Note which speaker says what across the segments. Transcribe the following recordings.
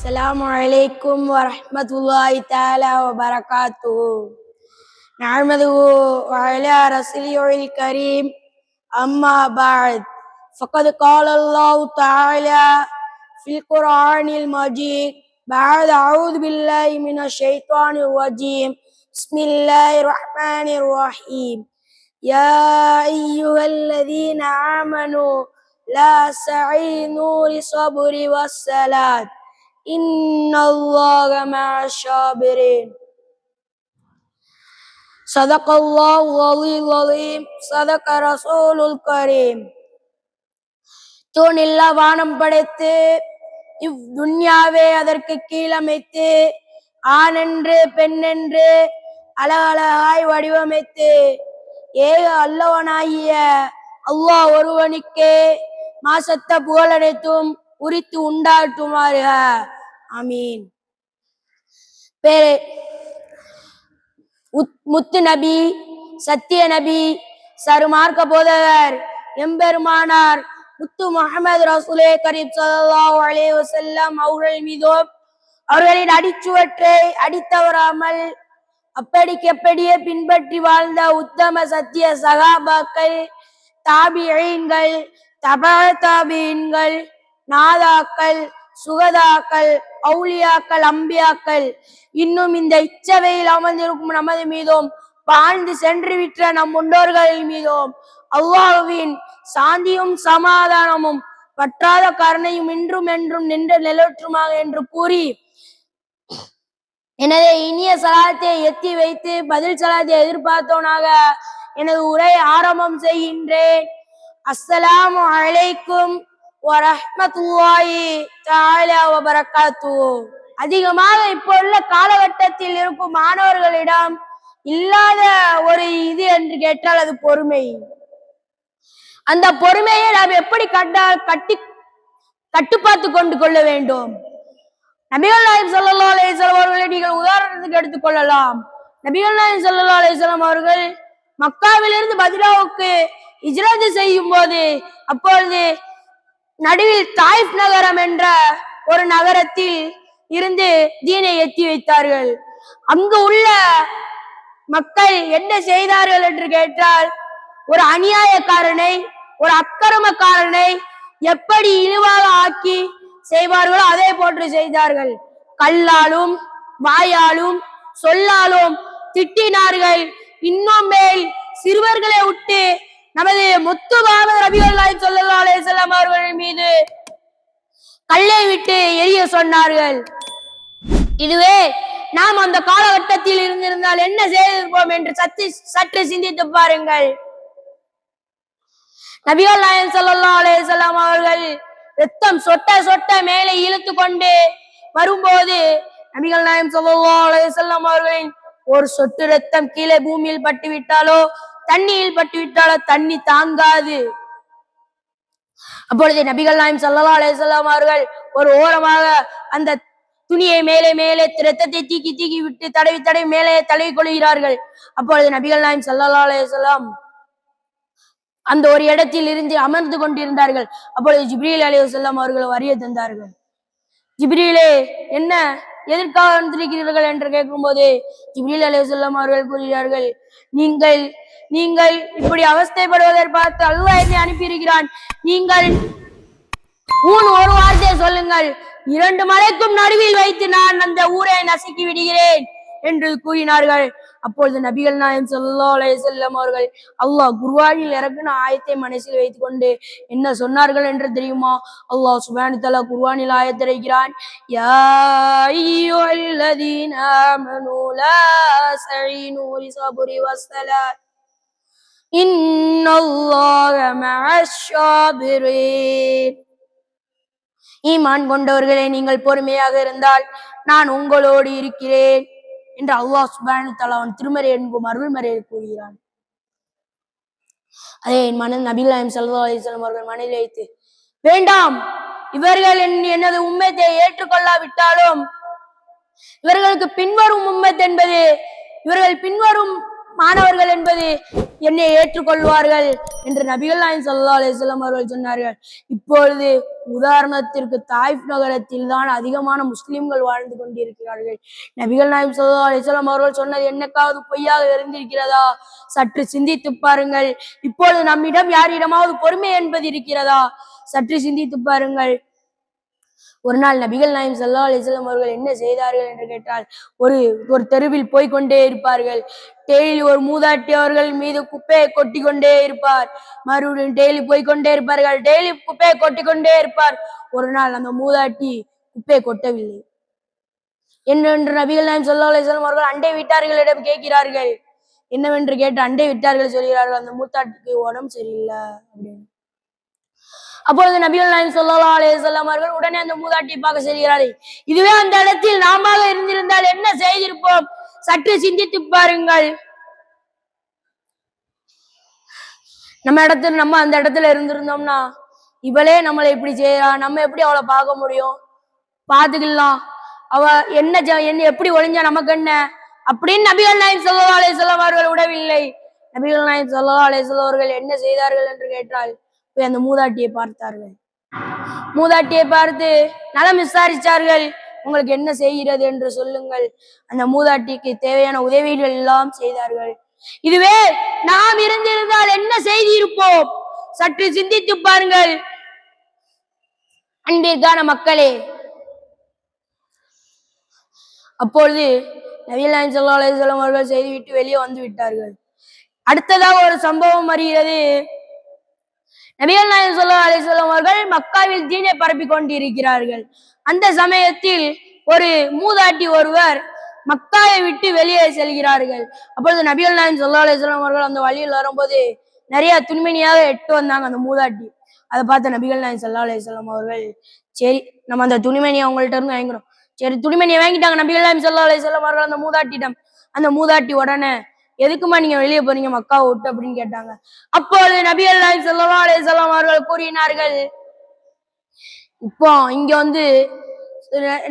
Speaker 1: السلام عليكم ورحمة الله تعالى وبركاته. نعمده وعلى رسوله الكريم. أما بعد فقد قال الله تعالى في القرآن المجيد بعد أعوذ بالله من الشيطان الرجيم. بسم الله الرحمن الرحيم. يا أيها الذين آمنوا لا تعينوا للصبر والصلاة. إن الله مع الصابرين صدق الله العلي العظيم صدق رسول الكريم தூணில்லா வானம் படைத்து இவ் துன்யாவே அதற்கு கீழமைத்து ஆணென்று பெண்ணென்று அழகழகாய் வடிவமைத்து ஏக அல்லவனாகிய அல்லாஹ் ஒருவனுக்கே மாசத்த புகழனைத்தும் உரித்து உண்டாட்டுமாறுக அமீன் பேரு முத்து நபி சத்திய நபி சருமார்க்க போதவர் எம்பெருமானார் முத்து முகமது ரசூலே கரீப் ஸல்லல்லாஹு அலைஹி அவர்கள் மீதும் அவர்களின் அடிச்சுவற்றை அடித்தவராமல் அப்படிக்கப்படியே பின்பற்றி வாழ்ந்த உத்தம சத்திய சகாபாக்கள் தாபியீன்கள் தபா தாபியீன்கள் நாதாக்கள் சுகதாக்கள் அவுளியாக்கள் அம்பியாக்கள். இன்னும் இந்த இச்சவையில் அமர்ந்திருக்கும் நமது மீதும் வாழ்ந்து சென்று விட்ட நம் முன்னோர்களின் மீதும் அல்லாஹ்வின் சாந்தியும் சமாதானமும் பற்றாத கருணையும் இன்றும் என்றும் நின்று நிலவற்றுமாக என்று கூறி எனது இனிய சலாத்தை எத்தி வைத்து பதில் சலாத்தை எதிர்பார்த்தோனாக எனது உரை ஆரம்பம் செய்கின்றேன். அஸ்ஸலாமு அலைக்கும் வரஹ்மத்துல்லாஹி தஆலா அதிகமாக இப்போ உள்ள காலகட்டத்தில் இருக்கும் மாணவர்களிடம் இல்லாத ஒரு இது என்று கேட்டால் அது பொறுமை. அந்த பொறுமையை நாம் எப்படி கட்டா கட்டி கட்டுப்பாத்து கொண்டு கொள்ள வேண்டும்? நபிகள் நாயம் ஸல்லல்லாஹு அலைஹி அவர்களை நீங்கள் உதாரணத்துக்கு எடுத்துக்கொள்ளலாம் நபிகள் நாயம் ஸல்லல்லாஹு அலைஹி வஸல்லம் அவர்கள் மக்காவிலிருந்து மதினாவுக்கு இஜ்ராஜ் செய்யும் போது அப்பொழுது நடுவில் தாய்ப் நகரம் என்ற ஒரு நகரத்தில் இருந்து தீனை எத்தி வைத்தார்கள். அங்கு உள்ள மக்கள் என்ன செய்தார்கள் என்று கேட்டால் ஒரு அநியாயக்காரனை ஒரு அக்கிரமக்காரனை எப்படி இழிவாக ஆக்கி செய்வார்களோ அதே போன்று செய்தார்கள். கல்லாலும் வாயாலும் சொல்லாலும் திட்டினார்கள். இன்னும் மேல் சிறுவர்களை விட்டு நமது முத்து முகமது ரபிகள் நாயகம் ஸல்லல்லாஹு அலைஹி அவர்கள் மீது கல்லை விட்டு எரிய சொன்னார்கள். இதுவே நாம் அந்த காலகட்டத்தில் இருந்திருந்தால் என்ன செய்திருப்போம் என்று சற்று சற்று சிந்தித்து பாருங்கள். நபிகள் நாயன் ஸல்லல்லாஹு அலேசல்லாம் அவர்கள் ரத்தம் சொட்ட சொட்ட மேலே இழுத்து கொண்டு வரும்போது நபிகள் நாயம் ஸல்லல்லாஹு அலேசல்லாம் அவர்களின் ஒரு சொட்டு ரத்தம் கீழே பூமியில் பட்டு விட்டாலோ தண்ணியில் பட்டு விட்டாலோ தண்ணி தாங்காது. அப்பொழுது நபிகள் நாயம் சல்லா அலேசல்லாம் அவர்கள் ஒரு ஓரமாக அந்த துணியை மேலே மேலே ரத்தத்தை தீக்கி தீக்கி விட்டு தடவி தடவி மேலே தடவி கொள்கிறார்கள் அப்பொழுது நபிகள் நாயம் சல்லா அலேசல்லாம் அந்த ஒரு இடத்தில் இருந்து அமர்ந்து கொண்டிருந்தார்கள். அப்பொழுது ஜிப்ரீல் அலி வசல்லாம் அவர்கள் வரிய தந்தார்கள். ஜிப்ரீலே என்ன? எதற்காக வந்திருக்கிறீர்கள் என்று கேட்கும்போது ஜிப்ரீல் அலைஹி அவர்கள் கூறுகிறார்கள் நீங்கள் நீங்கள் இப்படி அவஸ்தைப்படுவதை பார்த்து அல்லாஹ் என்னை அனுப்பியிருக்கிறான். நீங்கள் ஊன் ஒரு வார்த்தையை சொல்லுங்கள். இரண்டு மலைக்கும் நடுவில் வைத்து நான் அந்த ஊரை நசுக்கி விடுகிறேன் என்று கூறினார்கள். அப்பொழுது நபிகள் நாயம் சொல்லா அலே செல்லம் அவர்கள் அல்லாஹ் குருவானில் இறக்குன ஆயத்தை மனசில் வைத்துக்கொண்டு என்ன சொன்னார்கள் என்று தெரியுமா? அல்லாஹ் சுப்ஹானஹு தலா குருவானில் ஆயத்திருக்கிறான் யா ஈமான் கொண்டவர்களே நீங்கள் பொறுமையாக இருந்தால் நான் உங்களோடு இருக்கிறேன். என்று அல்லாஹ் சுபானு தஆலா அவன் திருமறை என்பும் அருள்மறையில் கூறுகிறான். அதே என் மனது நபில் நாயம் சல்லா அலிஸ்லாம் அவர்கள் மனதில் வைத்து வேண்டாம் இவர்கள் என் எனது உண்மைத்தை ஏற்றுக்கொள்ளாவிட்டாலும் இவர்களுக்கு பின்வரும் உண்மை என்பது இவர்கள் பின்வரும் மாணவர்கள் என்பது என்னை ஏற்றுக்கொள்வார்கள் என்று நபிகள் நாயகம் சல்லா அலைஹி அவர்கள் சொன்னார்கள். இப்பொழுது உதாரணத்திற்கு தாய்ஃப் நகரத்தில் தான் அதிகமான முஸ்லிம்கள் வாழ்ந்து கொண்டிருக்கிறார்கள். நபிகள் நாயின் சல்லா அலைஹி அவர்கள் சொன்னது என்னக்காவது பொய்யாக இருந்திருக்கிறதா? சற்று சிந்தித்து பாருங்கள். இப்பொழுது நம்மிடம் யாரிடமாவது பொறுமை என்பது இருக்கிறதா? சற்று சிந்தித்து பாருங்கள். ஒரு நாள் நபிகள் நாயம் சல்லா அலிசல்லம் அவர்கள் என்ன செய்தார்கள் என்று கேட்டால் ஒரு ஒரு தெருவில் போய்கொண்டே இருப்பார்கள். டெய்லி ஒரு மூதாட்டி அவர்கள் மீது குப்பையை கொட்டி கொண்டே இருப்பார். மறுபடியும் டெய்லி போய்கொண்டே இருப்பார்கள். டெய்லி குப்பையை கொட்டி கொண்டே இருப்பார். ஒரு நாள் அந்த மூதாட்டி குப்பையை கொட்டவில்லை. என்னவென்று நபிகள் நாயம் சல்லா அலிசல்லம் அவர்கள் அண்டை வீட்டார்களிடம் கேட்கிறார்கள். என்னவென்று கேட்டு அண்டை விட்டார்கள் சொல்கிறார்கள். அந்த மூத்தாட்டிக்கு உடம்பு சரியில்லை அப்படின்னு. அப்பொழுது நபிகள் நாயம் சொல்லலா அலேசல்லாம் அவர்கள் உடனே அந்த மூதாட்டி பார்க்க செல்கிறார்கள் இதுவே அந்த இடத்தில் நாம இருந்திருந்தால் என்ன செய்திருப்போம்? சற்று சிந்தித்து பாருங்கள். நம்ம இடத்துல நம்ம அந்த இடத்துல இருந்திருந்தோம்னா இவளே நம்மளை இப்படி செய்யறா நம்ம எப்படி அவளை பார்க்க முடியும்? பார்த்துக்கலாம். அவ என்ன ஜ- என்ன எப்படி ஒளிஞ்சா நமக்கு என்ன? அப்படின்னு நபிகள் நாயம் சொல்லலா அலைஹி வஸல்லம் அவர்கள் விடவில்லை நபிகள் நாயம் சொல்லலா அலைஹி அவர்கள் என்ன செய்தார்கள் என்று கேட்டால் போய் அந்த மூதாட்டியை பார்த்தார்கள் மூதாட்டியை பார்த்து நலம் விசாரிச்சார்கள். உங்களுக்கு என்ன செய்கிறது என்று சொல்லுங்கள். அந்த மூதாட்டிக்கு தேவையான உதவிகள் எல்லாம் செய்தார்கள். இதுவே நாம் இருந்திருந்தால் என்ன செய்திருப்போம்? சற்று சிந்தித்து பாருங்கள். அன்பிற்கான மக்களே அப்பொழுது நபிகள் நாயகம் ஸல்லல்லாஹு அலைஹி அவர்கள் செய்துவிட்டு வெளியே வந்து விட்டார்கள். அடுத்ததாக ஒரு சம்பவம் வருகிறது. நபிகள் நாயகம் ஸல்லல்லாஹு அலைஹி அவர்கள் மக்காவில் தீனை பரப்பிக் கொண்டிருக்கிறார்கள். அந்த சமயத்தில் ஒரு மூதாட்டி ஒருவர் மக்காயை விட்டு வெளியே செல்கிறார்கள். அப்பொழுது நபிகள் நாயகம் ஸல்லல்லாஹு அலைஹி அவர்கள் அந்த வழியில் வரும்போது நிறைய துணிமணியாக எட்டு வந்தாங்க அந்த மூதாட்டி. அதை பார்த்த நபிகள் நாயகம் சொல்லா அலைஹி அவர்கள் சரி நம்ம அந்த துணிமணியை அவங்கள்ட்ட இருந்து வாங்கிக்கிறோம். சரி துணிமணியை வாங்கிட்டாங்க நபிகள் நாயகம் சொல்லா அலைஹி அவர்கள் அந்த மூதாட்டிடம் அந்த மூதாட்டி உடனே எதுக்குமா நீங்க வெளியே போறீங்க? மக்கா விட்டு அப்படின்னு கேட்டாங்க. அப்போது நபிகள் அல்லாஹ் சொல்லலாம் அலே சொல்லாம் அவர்கள் கூறினார்கள் இப்போ இங்க வந்து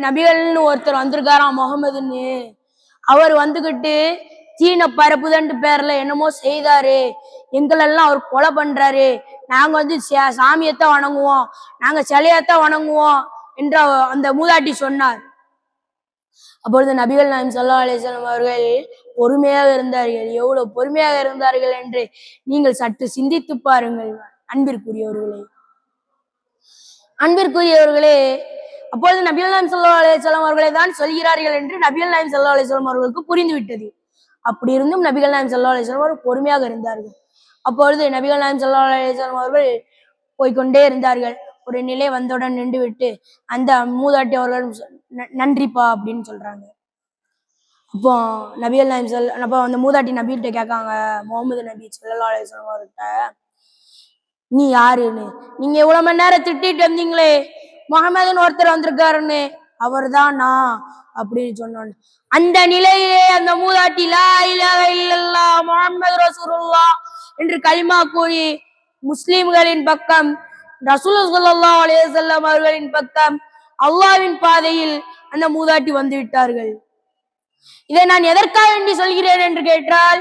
Speaker 1: நபிகள்னு ஒருத்தர் வந்திருக்காராம் முகமதுன்னு. அவர் வந்துகிட்டு சீன பரப்புதன்ட்டு பேர்ல என்னமோ செய்தாரு. எங்களெல்லாம் அவர் கொலை பண்றாரு. நாங்க வந்து சாமியத்தான் வணங்குவோம். நாங்க சிலையத்தான் வணங்குவோம் என்று அந்த மூதாட்டி சொன்னார். அப்பொழுது நபிகள் நாயம் ஸல்லல்லாஹு அலைஹி அவர்கள் பொறுமையாக இருந்தார்கள். எவ்வளவு பொறுமையாக இருந்தார்கள் என்று நீங்கள் சற்று சிந்தித்து பாருங்கள் அன்பிற்குரியவர்களே. அன்பிற்குரியவர்களே அப்பொழுது நபிகள் நாயம் ஸல்லல்லாஹு அலையம் அவர்களை தான் சொல்கிறார்கள் என்று நபிகள் நாயம் ஸல்லல்லாஹு அலையம் அவர்களுக்கு புரிந்துவிட்டது. அப்படி இருந்தும் நபிகள் நாயம் ஸல்லல்லாஹு அலையம் அவர்கள் பொறுமையாக இருந்தார்கள். அப்பொழுது நபிகள் நாயம் ஸல்லல்லாஹு அலையம் அவர்கள் போய்க்கொண்டே இருந்தார்கள். ஒரு நிலை வந்தவுடன் நின்றுவிட்டு அந்த மூதாட்டி அவர்கள் ந- நன்றிப்பா அப்படின்னு சொல்றாங்க. அப்போ நபியல் நாயம் சொல் அப்போ அந்த மூதாட்டி நபிகிட்ட கேட்காங்க. முகமது நபி சொல்லலா அலைஹி அவர்கிட்ட நீ யாருன்னு? நீங்க இவ்வளவு மணி நேரம் திட்டிட்டு வந்தீங்களே முகமதுன்னு ஒருத்தர் வந்திருக்காருன்னு. அவர்தான் நான் அப்படின்னு சொன்னோம் அந்த நிலையிலே அந்த மூதாட்டி லா இலாஹ இல்லல்லாஹ் முஹம்மது ரசூலுல்லாஹ் என்று களிமா கூறி முஸ்லிம்களின் பக்கம் ரசூல் ஸல்லல்லாஹு அலைஹி வஸல்லம் அவர்களின் பக்கம் அல்லாஹ்வின் பாதையில் அந்த மூதாட்டி வந்து விட்டார்கள். இதை நான் எதற்காக வேண்டி சொல்கிறேன் என்று கேட்டால்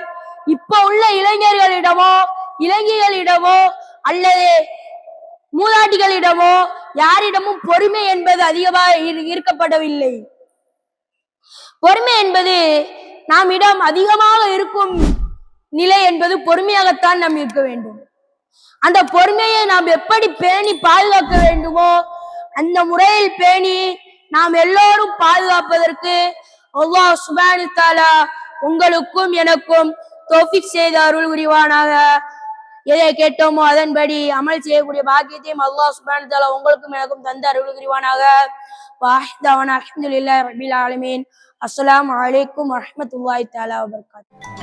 Speaker 1: இப்ப உள்ள இளைஞர்களிடமோ இளைஞர்களிடமோ அல்லது மூதாட்டிகளிடமோ யாரிடமும் பொறுமை என்பது அதிகமாக இருக்கப்படவில்லை. பொறுமை என்பது நாம் இடம் அதிகமாக இருக்கும் நிலை என்பது பொறுமையாகத்தான் நாம் இருக்க வேண்டும். அந்த பொறுமையை நாம் எப்படி பேணி பாதுகாக்க வேண்டுமோ அந்த முறையில் பேணி நாம் எல்லோரும் பாதுகாப்பதற்கு அல்லாஹ் சுபானு தாலா உங்களுக்கும் எனக்கும் தோஃபிக் செய்த அருள் உரிவானாக எதை கேட்டோமோ அதன்படி அமல் செய்யக்கூடிய பாக்கியத்தையும் அல்லாஹ் சுபானு தாலா உங்களுக்கும் எனக்கும் தந்த அருள் உரிவானாக வாஹிதவன் அஹமதுல்லா ரபில் ஆலமீன். அஸ்லாம் வலைக்கும் வரமத்துல்லாய் தாலா வபரகாத்துஹு